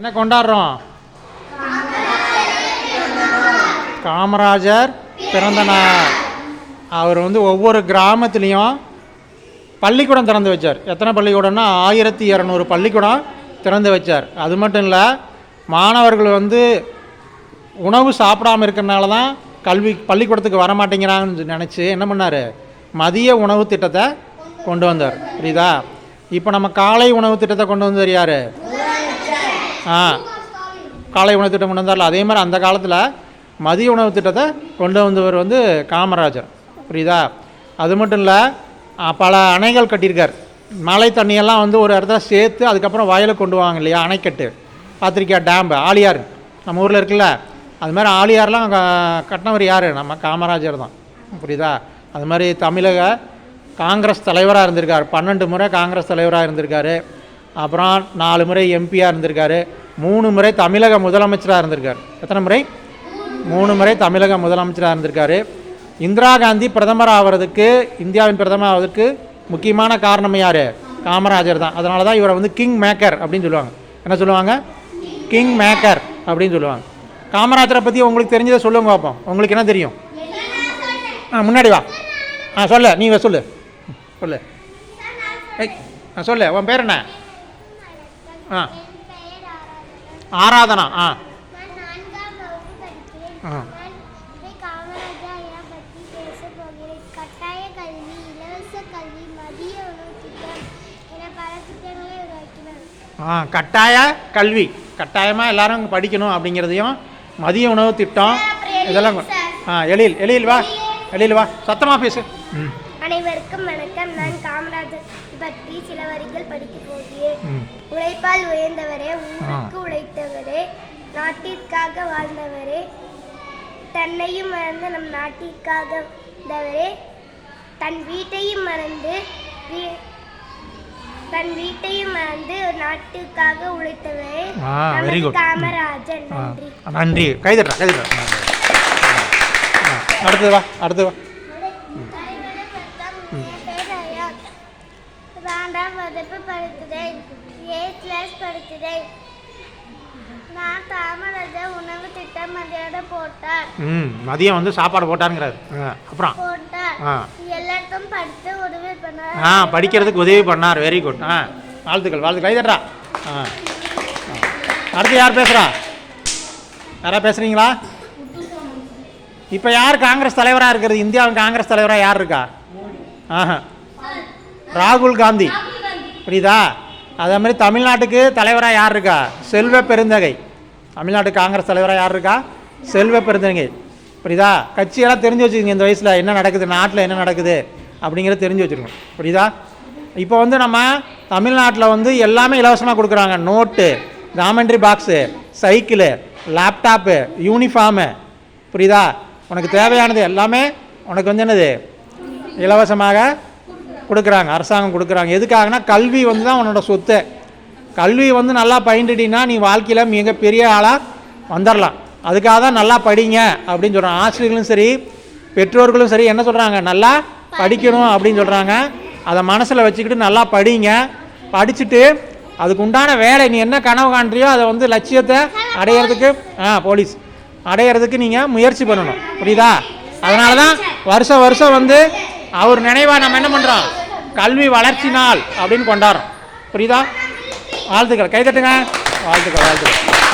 என்ன கொண்டாடுறோம்? காமராஜர் பிறந்த நாள். அவர் வந்து ஒவ்வொரு கிராமத்துலேயும் பள்ளிக்கூடம் திறந்து வச்சார். எத்தனை பள்ளிக்கூடம்னா ஆயிரத்தி இரநூறு பள்ளிக்கூடம் திறந்து வச்சார். அது மட்டும் இல்லை மாணவர்கள் வந்து உணவு சாப்பிடாம இருக்கிறனால தான் கல்வி பள்ளிக்கூடத்துக்கு வர மாட்டேங்கிறான்னு நினச்சி என்ன பண்ணார்? மதிய உணவு திட்டத்தை கொண்டு வந்தார். புரியுதா? இப்போ நம்ம காலை உணவு திட்டத்தை கொண்டு வந்தார் யார்? ஆ. காலை உணவு திட்டம் கொண்டு வந்தார்ல. அதே மாதிரி அந்த காலத்தில் மதிய உணவு திட்டத்தை கொண்டு வந்தவர் வந்து காமராஜர். புரியுதா? அது மட்டும் இல்லை பல அணைகள் கட்டியிருக்கார். மழை தண்ணியெல்லாம் வந்து ஒரு இடத்துல சேர்த்து அதுக்கப்புறம் வயலுக்கு கொண்டு வாங்க இல்லையா? அணைக்கட்டு. பார்த்துருக்கியா டேம்பு ஆலியார். நம்ம ஊரில் இருக்குல்ல. அது மாதிரி ஆலியார்லாம் க- கட்டினவர் யார்? நம்ம காமராஜர் தான். புரியுதா? அது மாதிரி தமிழக காங்கிரஸ் தலைவராக இருந்திருக்கார். பன்னெண்டு முறை காங்கிரஸ் தலைவராக இருந்திருக்காரு. அப்புறம் நாலு முறை எம்பியாக இருந்திருக்காரு. மூணு முறை தமிழக முதலமைச்சராக இருந்திருக்கார். எத்தனை முறை? மூணு முறை தமிழக முதலமைச்சராக இருந்திருக்காரு. இந்திரா காந்தி பிரதமர் ஆகிறதுக்கு இந்தியாவின் பிரதமர் ஆவதற்கு முக்கியமான காரணம் யார்? காமராஜர் தான். அதனால தான் இவரை வந்து கிங் மேக்கர் அப்படின்னு சொல்லுவாங்க. என்ன சொல்லுவாங்க? கிங் மேக்கர் அப்படின்னு சொல்லுவாங்க. காமராஜரை பற்றி உங்களுக்கு தெரிஞ்சதை சொல்லுங்க பார்ப்போம் உங்களுக்கு என்ன தெரியும்? ஆ முன்னாடி வா. ஆ சொல்லு. நீ சொல்லு. சொல்லு. ஏய் ஆ சொல்லு. உன் பேர் என்ன? ஆ ஆராதனா ஆ நான் நான்காம் வகுப்பு படிக்கிறேன் ஆ. கட்டாய கல்வி ஆ கட்டாய கட்டாயமாக எல்லாரும் படிக்கணும் அப்படிங்கிறதையும் மதிய உணவு திட்டம் இதெல்லாம் ஆ எழில் எழில் வா எழில் வா சத்தமாக பேசு ம் அனைவருக்கும் வணக்கம். நான் காமராஜர் பற்றி சில வரிகள் படிக்கப் போகிறேன். உழைப்பால் உயர்ந்தவரே ஊருக்கு உழைத்தவரே நாட்டிற்காக வாழ்ந்தவரே தன்னையும் மறந்து நம் நாட்டிற்காக வாழ்ந்தவரே தன் வீட்டையும் மறந்து தன் வீட்டையும் மறந்து நாட்டுக்காக உழைத்தவரே. காமராஜர் ஆ. நன்றி. நன்றி. கைதட்டா கைதட்டா அடுத்தது வா அடுத்தது வா. வேண்டாம் வகுப்பு படிக்கிறேன் ஏ கிளாஸ் படிக்கிறேன் நான் காமராஜர் உணவு திட்டம் மதியோட போட்டார். ம் மதியம் வந்து சாப்பாடு போட்டாருங்கிறாரு. அப்புறம்? போட்டார். எல்லாருக்கும் படித்து உதவி பண்ணார். ஆ படிக்கிறதுக்கு உதவி பண்ணார். வெரி குட் ஆ வாழ்த்துக்கள் வாழ்த்து கைதட்டா ஆ. அடுத்து யார் பேசுகிறா யாரா பேசுகிறீங்களா இப்போ யார் காங்கிரஸ் தலைவராக இருக்கிறது? இந்தியாவின் காங்கிரஸ் தலைவராக யார் இருக்கா? ஆஹா. ராகுல் காந்தி. புரியுதா? அதே மாதிரி தமிழ்நாட்டுக்கு தலைவராக யார் இருக்கா? செல்வ பெருந்தகை. தமிழ்நாட்டு காங்கிரஸ் தலைவராக யார் இருக்கா? செல்வ பெருந்தகை. புரியுதா? கட்சியெல்லாம் தெரிஞ்சு வச்சுக்கோங்க இந்த வயசில் என்ன நடக்குது நாட்டில் என்ன நடக்குது அப்படிங்கிறத தெரிஞ்சு வச்சுருக்கணும் புரியுதா? இப்போ வந்து நம்ம தமிழ்நாட்டில் வந்து எல்லாமே இலவசமாக கொடுக்குறாங்க. Note geometry box cycle laptop uniform புரியுதா? உனக்கு தேவையானது எல்லாமே உனக்கு வந்து என்னது? இலவசமாக கொடுக்குறாங்க அரசாங்கம் கொடுக்குறாங்க. எதுக்காகனா கல்வி வந்து தான் உன்னோட சொத்து. கல்வி வந்து நல்லா பயின்றுட்டினா நீ வாழ்க்கையில் மிக பெரிய ஆளாக வந்துடலாம் அதுக்காக தான் நல்லா படிங்க அப்படின்னு சொல்கிறாங்க ஆசிரியர்களும் சரி பெற்றோர்களும் சரி என்ன சொல்கிறாங்க நல்லா படிக்கணும் அப்படின்னு சொல்கிறாங்க அதை மனசில் வச்சுக்கிட்டு நல்லா படிங்க. படிச்சுட்டு அதுக்கு உண்டான வேலை நீ என்ன கனவு காண்றியோ அதை வந்து லட்சியத்தை அடையிறதுக்கு ஆ போலீஸ் அடையிறதுக்கு நீங்கள் முயற்சி பண்ணணும். புரியுதா? அதனால தான் வருஷம் வருஷம் வந்து அவர் நினைவாக நம்ம என்ன பண்ணுறோம் கல்வி வளர்ச்சி நாள் அப்படின்னு கொண்டாடுறோம். புரியுதா? வாழ்த்துக்கள். கைதட்டுங்க வாழ்த்துக்கள் வாழ்த்துக்கள்.